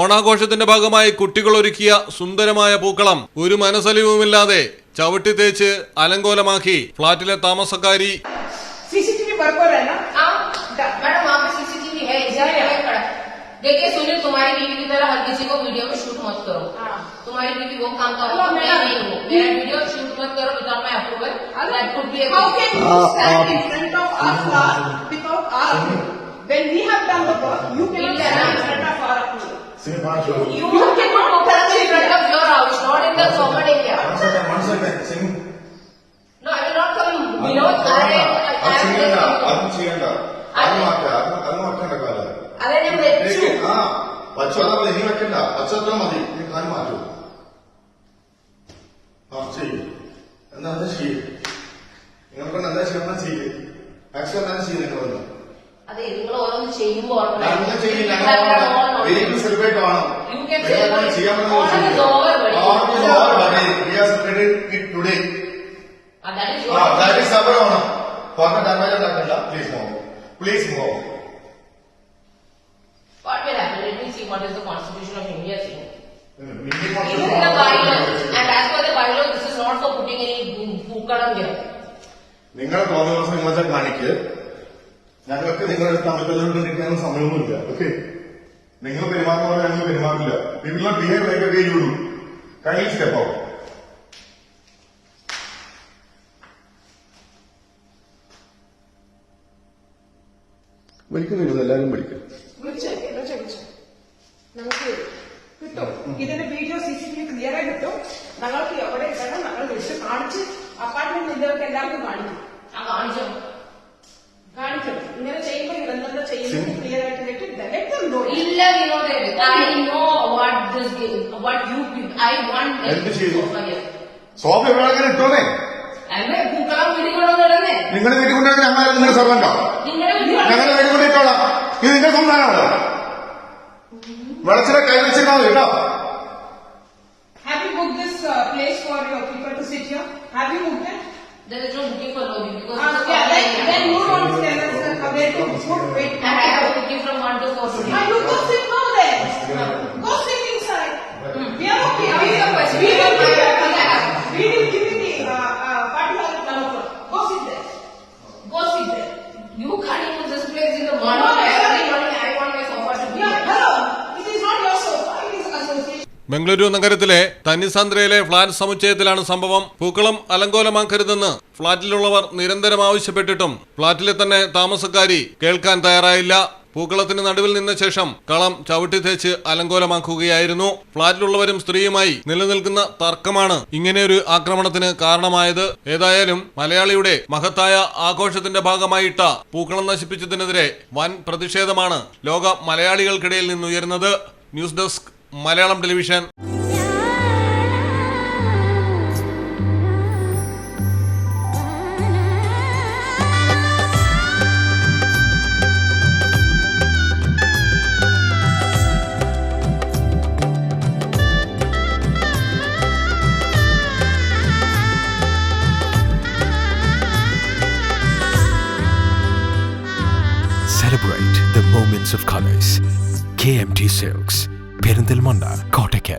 ഓണാഘോഷത്തിന്റെ ഭാഗമായി കുട്ടികൾ ഒരുക്കിയ സുന്ദരമായ പൂക്കളം ഒരു മനസ്സലിവുമില്ലാതെ ചവിട്ടി തേച്ച് അലങ്കോലമാക്കി ഫ്ളാറ്റിലെ താമസക്കാരി सीसीटीवी वर्क हो रहा है ना हाँ मैडम वहाँ पे सीसीटीवी है इधर है खड़ा देखिए सुनिए तुम्हारी बीवी की तरह हर किसी को वीडियो में शूट मत करो हाँ। तुम्हारी बीवी वो काम करो हेलो, मैं मैडम। नहीं हूँ मेरा वीडियो शूट मत करो without my approval that could be How can you stand in front of our car without our approval? When we have done the work, you cannot Yeah. stand in front of our approval. Sing one show. You, you cannot touch in front of your house, not in the common area. One second, one second. Sing. No, I will not come below. I, അത് I, ചെയ്യണ്ട I, അതും ചെയ്യണ്ട അത് മാറ്റ അത് അത് മാറ്റേണ്ട കാലം അതെ ഞാൻ വെച്ചു ആ പച്ച അതല്ല നീ വെക്കണ്ട പച്ച അത്ര മതി നീ കാര്യം മാറ്റൂ ആ ചെയ്യ് എന്നാ എന്താ ചെയ്യ് അതെ നിങ്ങൾ ഓരോന്ന് ചെയ്യുമ്പോൾ ഞങ്ങൾ ചെയ്യില്ല വെരി സെലിബ്രേറ്റ് ആണ് You can നിങ്ങളെ കൊണ്ട് celebrate. ചെയ്യാൻ All is over, buddy. Today That is ah your that is our Onam four damage ഉണ്ടാക്കണ്ട please move please move What will happen? Let me see what is the constitution of India saying. മിന്നി This is the bylaw, and as per the bylaw, this is not for putting any പൂക്കളം here. നിങ്ങളെ തോന്നുന്ന ദിവസം നിങ്ങളെ കാണിക്ക് ഞങ്ങൾക്ക് നിങ്ങളുടെ തമ്മിൽ സമയമൊന്നുമില്ല. ഓക്കെ? നിങ്ങൾ പെരുമാറുന്ന പോലെ ഞങ്ങൾ പെരുമാറില്ല. Not behave like a way you do kindly step out വലിക്കുന്നില്ല എല്ലാവരും വിളിക്കും. കിട്ടും ഇതിന്റെ video C C T V clear ആയി കിട്ടും. ഞങ്ങൾക്ക് എവിടെ ഇടണം. ഞങ്ങൾ വിളിച്ച് കാണിച്ച് അപ്പാർട്ട്മെന്റ് എല്ലാവർക്കും കാണിക്കും. എന്ത് ചെയ്തു? സോഫ എവിടെ ഇട്ടോന്നേ? നിങ്ങൾ വീട്ടിൽ കൊണ്ടുവരാൻ ഞങ്ങൾ നിങ്ങളുടെ സർവന്റോ വീട്ടിൽ ഞങ്ങൾ വീട്ടിൽ കൊണ്ടിട്ടോളാം ഇത് നിങ്ങളുടെ സംസ്ഥാനമാണോ വെളച്ചിലെ കൈവച്ചിരുന്നാ വെച്ചിട്ടാണോ കേട്ടോ. Happy book this this uh, place for your people to sit here? Have you booked it? Bengaluru നഗരത്തിലെ തന്നിസാന്ദ്രയിലെ ഫ്ളാറ്റ് സമുച്ചയത്തിലാണ് സംഭവം. പൂക്കളം അലങ്കോലമാക്കരുതെന്ന് ഫ്ളാറ്റിലുള്ളവർ നിരന്തരം ആവശ്യപ്പെട്ടിട്ടും ഫ്ളാറ്റിലെ തന്നെ താമസക്കാരി കേൾക്കാൻ തയ്യാറായില്ല. പൂക്കളത്തിന് നടുവിൽ നിന്ന ശേഷം കളം ചവിട്ടി തേച്ച് അലങ്കോലമാക്കുകയായിരുന്നു. ഫ്ളാറ്റിലുള്ളവരും സ്ത്രീയുമായി നിലനിൽക്കുന്ന തർക്കമാണ് ഇങ്ങനെയൊരു ആക്രമണത്തിന് കാരണമായത്. ഏതായാലും മലയാളിയുടെ മഹത്തായ ആഘോഷത്തിന്റെ ഭാഗമായിട്ട പൂക്കളം നശിപ്പിച്ചതിനെതിരെ വൻ പ്രതിഷേധമാണ് ലോക മലയാളികൾക്കിടയിൽ നിന്നുയരുന്നത്. News desk Malayalam television Celebrate the moments of colors. KMT Silks, Perinthalmanna Kottakkal.